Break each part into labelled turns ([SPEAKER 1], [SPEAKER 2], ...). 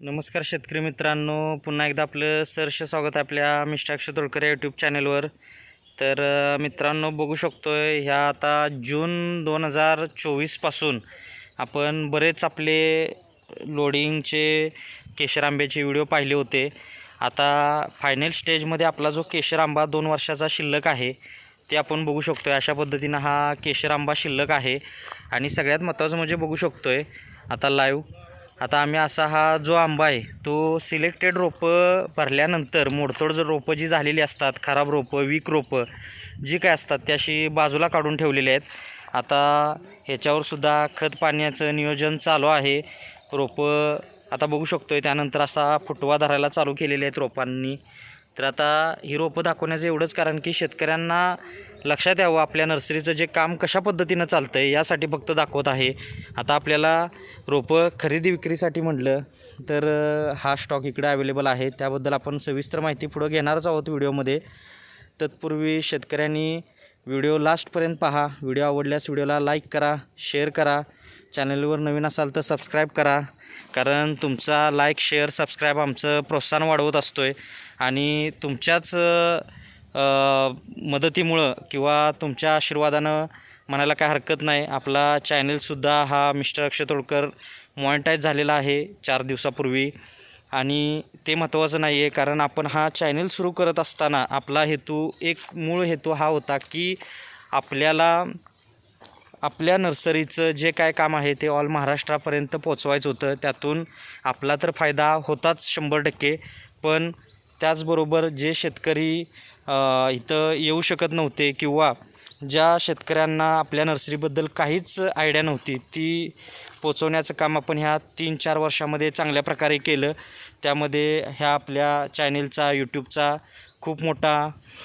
[SPEAKER 1] नमस्कार शेतकरी मित्रांनो पुन्हा एकदा आपलं सरसे स्वागत आहे आपल्या मिष्टाक्ष तोडकर यूट्यूब चॅनलवर तर मित्रांनो बघू शकतो आहे ह्या आता जून दोन हजार चोवीसपासून आपण बरेच आपले लोडिंगचे केशर आंब्याचे व्हिडिओ पाहिले होते. आता फायनल स्टेजमध्ये आपला जो केशर आंबा दोन वर्षाचा शिल्लक आहे ते आपण बघू शकतो आहे अशा पद्धतीनं हा केशर आंबा शिल्लक आहे. आणि सगळ्यात महत्त्वाचं म्हणजे बघू शकतो आहे आता लाईव्ह आता आम्ही असा हा जो आंबा आहे तो सिलेक्टेड रोपं भरल्यानंतर मोडतोड जर रोपं जी झालेली असतात खराब रोपं वीक रोपं जी काय असतात त्याशी बाजूला काढून ठेवलेली आहेत. आता ह्याच्यावर सुद्धा खत पाण्याचं नियोजन चालू आहे. रोपं आता बघू शकतो आहे त्यानंतर असा फुटवा धरायला चालू केलेले आहेत रोपांनी. तर आता ही रोपं दाखवण्याचं एवढंच कारण की शेतकऱ्यांना लक्षात यावं आपल्या नर्सरीचं जे काम कशा पद्धतीनं चालतं आहे यासाठी फक्त दाखवत आहे. आता आपल्याला रोपं खरेदी विक्रीसाठी म्हटलं तर हा स्टॉक इकडे अवेलेबल आहे. त्याबद्दल आपण सविस्तर माहिती पुढं घेणारच आहोत व्हिडिओमध्ये. तत्पूर्वी शेतकऱ्यांनी व्हिडिओ लास्टपर्यंत पहा. व्हिडिओ आवडल्यास व्हिडिओला लाईक करा शेअर करा. चॅनलवर नवीन असाल तर सबस्क्राईब करा. कारण तुमचा लाईक शेअर सबस्क्राईब आमचं प्रोत्साहन वाढवत असतो आहे आणि तुमच्याच मदतीमुळं किंवा तुमच्या आशीर्वादानं म्हणायला काय हरकत नाही. आपला चॅनेलसुद्धा हा मिस्टर अक्षय तोडकर मॉनिटाईज झालेला आहे चार दिवसापूर्वी. आणि ते महत्त्वाचं नाही आहे कारण आपण हा चॅनेल सुरू करत असताना आपला हेतू एक मूळ हेतू हा होता की आपल्याला आपल्या नर्सरीचं जे काय काम आहे ते ऑल महाराष्ट्रापर्यंत पोचवायचं होतं. त्यातून आपला तर फायदा होताच शंभर टक्के. पण त्याचबरोबर जे शेतकरी इथं येऊ शकत नव्हते किंवा ज्या शेतकऱ्यांना आपल्या नर्सरीबद्दल काहीच आयडिया नव्हती ती पोचवण्याचं काम आपण ह्या तीन चार वर्षामध्ये चांगल्या प्रकारे केलं. त्यामध्ये ह्या आपल्या चॅनेलचा यूट्यूबचा खूप मोठा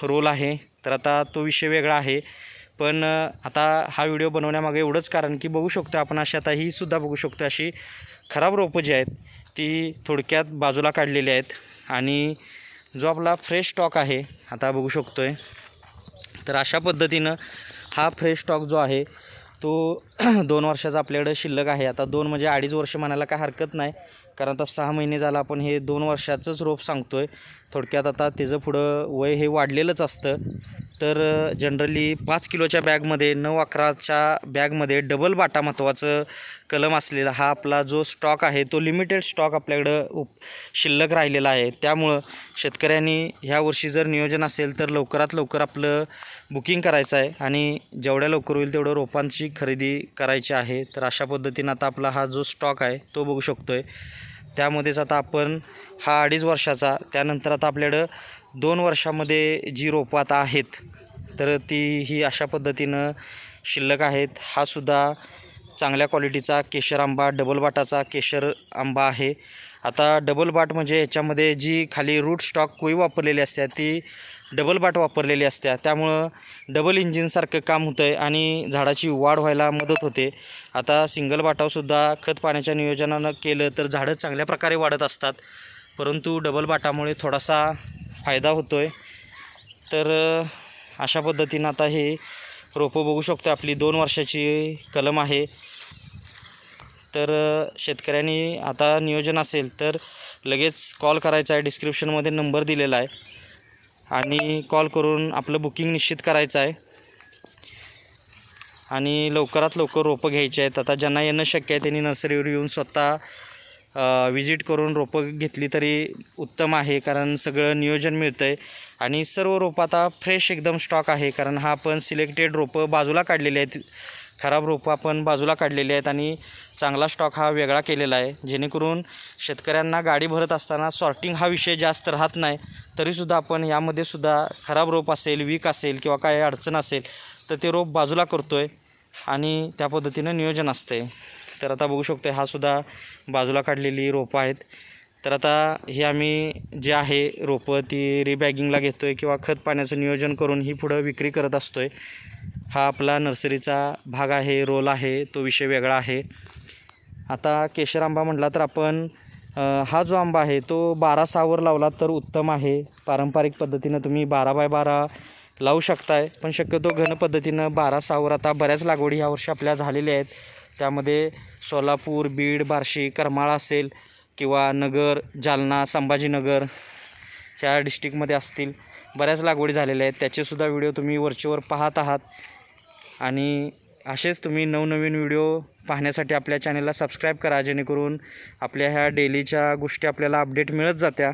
[SPEAKER 1] रोल आहे. तर आता तो विषय वेगळा आहे. पण आता हा व्हिडिओ बनवण्यामागे एवढंच कारण की बघू शकतो आपण अशी आता ही सुद्धा बघू शकतो अशी खराब रोपं जी आहेत ती थोडक्यात बाजूला काढलेली आहेत. आणि जो आपला फ्रेश स्टॉक आहे आता बघू शकतो आहे तर अशा पद्धतीनं हा फ्रेश स्टॉक जो आहे तो दोन वर्षाचा आपल्याकडं शिल्लक आहे. आता दोन म्हणजे अडीच वर्ष म्हणायला काय हरकत नाही. कारण आता सहा महिने झालं आपण हे दोन वर्षाचंच रोप सांगतो आहे थोडक्यात आता त्याचं पुढं वय हे वाढलेलंच असतं. तर जनरली पाच किलोच्या बॅगमध्ये नऊ अकराच्या बॅगमध्ये डबल बाटा महत्त्वाचं कलम असलेला हा आपला जो स्टॉक आहे तो लिमिटेड स्टॉक आपल्याकडं उप शिल्लक राहिलेला आहे. त्यामुळं शेतकऱ्यांनी ह्या वर्षी जर नियोजन असेल तर लवकरात लवकर आपलं बुकिंग करायचं आहे आणि जेवढ्या लवकर होईल तेवढं रोपांची खरेदी करायची आहे. तर अशा पद्धतीनं आता आपला हा जो स्टॉक आहे तो बघू शकतो आहे त्यामध्येच आता आपण हा अडीच वर्षाचा त्यानंतर आता आपल्याकडं दोन वर्षामध्ये जी रोपं आता आहेत तर ती ही अशा पद्धतीनं शिल्लक आहेत. हा सुद्धा चांगल्या क्वालिटीचा केशर आंबा डबल बाटाचा केशर आंबा आहे. आता डबल बाट म्हणजे याच्यामध्ये जी खाली रूट स्टॉक कोई वापरलेली असते ती डबल बाट वापरलेली असते. त्यामुळं डबल इंजिनसारखं काम होतं आहे आणि झाडाची वाढ व्हायला मदत होते. आता सिंगल बाटावसुद्धा खत पाण्याच्या नियोजनानं केलं तर झाडं चांगल्या प्रकारे वाढत असतात. परंतु डबल बाटामुळे थोडासा फायदा होतो आहे तर अशा पद्धतीनं आता हे रोपं बघू शकतो आपली दोन वर्षाची कलम आहे. तर शेतकऱ्यांनी आता नियोजन असेल तर लगेच कॉल करायचा आहे. डिस्क्रिप्शनमध्ये नंबर दिलेला आहे. आणि कॉल करून आपलं बुकिंग निश्चित करायचं आहे. आणि लवकरात लवकर रोपं घ्यायची आहेत. आता ज्यांना येणं शक्य आहे त्यांनी नर्सरीवर येऊन स्वतः विजिट करून रोपं घेतली तरी उत्तम आहे कारण सगळं नियोजन मिळतं आहे आणि सर्व रोपं आता फ्रेश एकदम स्टॉक आहे कारण हा आपण सिलेक्टेड रोपं बाजूला काढलेले आहेत. खराब रोपं आपण बाजूला काढलेले आहेत आणि चांगला स्टॉक हा वेगळा केलेला आहे. जेणेकरून शेतकऱ्यांना गाडी भरत असताना सॉर्टिंग हा विषय जास्त राहत नाही तरीसुद्धा आपण यामध्ये सुद्धा खराब रोप असेल वीक असेल किंवा काय अडचण असेल तर ते रोप बाजूला करतो आहे आणि त्या पद्धतीनं नियोजन असते तर आता बघू शकतो हा सुद्धा बाजूला काढलेली रोपं आहेत. तर आता हे आम्ही जे आहे रोपं ती रिबॅगिंगला घेतो आहे किंवा खत पाण्याचं नियोजन करून ही पुढं विक्री करत असतो आहे हा आपला नर्सरीचा भाग आहे रोल आहे तो विषय वेगळा आहे. आता केशर आंबा म्हटला तर आपण हा जो आंबा आहे तो बारा सहावर लावला तर उत्तम आहे. पारंपरिक पद्धतीनं तुम्ही बारा बाय बारा लावू शकताय पण शक्यतो घन पद्धतीनं बारा सहावर आता बऱ्याच लागवडी यावर्षी आपल्या झालेल्या आहेत. त्यामध्ये सोलापूर बीड बार्शी करमाळा असेल किंवा नगर जालना संभाजीनगर ह्या डिस्ट्रिक्टमध्ये असतील. बऱ्याच लागवडी झालेल्या आहेत. त्याचेसुद्धा व्हिडिओ तुम्ही वरचेवर पाहत आहात. आणि असेच तुम्ही नवनवीन व्हिडिओ पाहण्यासाठी आपल्या चॅनलला सबस्क्राईब करा जेणेकरून आपल्या ह्या डेलीच्या गोष्टी आपल्याला अपडेट मिळत जात्या.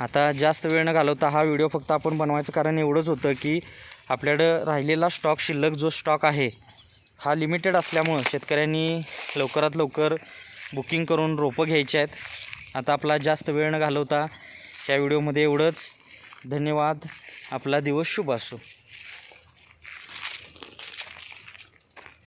[SPEAKER 1] आता जास्त वेळ न घालवता हा व्हिडिओ फक्त आपण बनवायचं कारण एवढंच होतं की आपल्याकडं राहिलेला स्टॉक शिल्लक जो स्टॉक आहे हा लिमिटेड असल्यामुळं शेतकऱ्यांनी लवकरात लवकर बुकिंग करून रोपं घ्यायची आहेत. आता आपला जास्त वेळ न घालवता या व्हिडिओमध्ये एवढंच. धन्यवाद. आपला दिवस शुभ असो.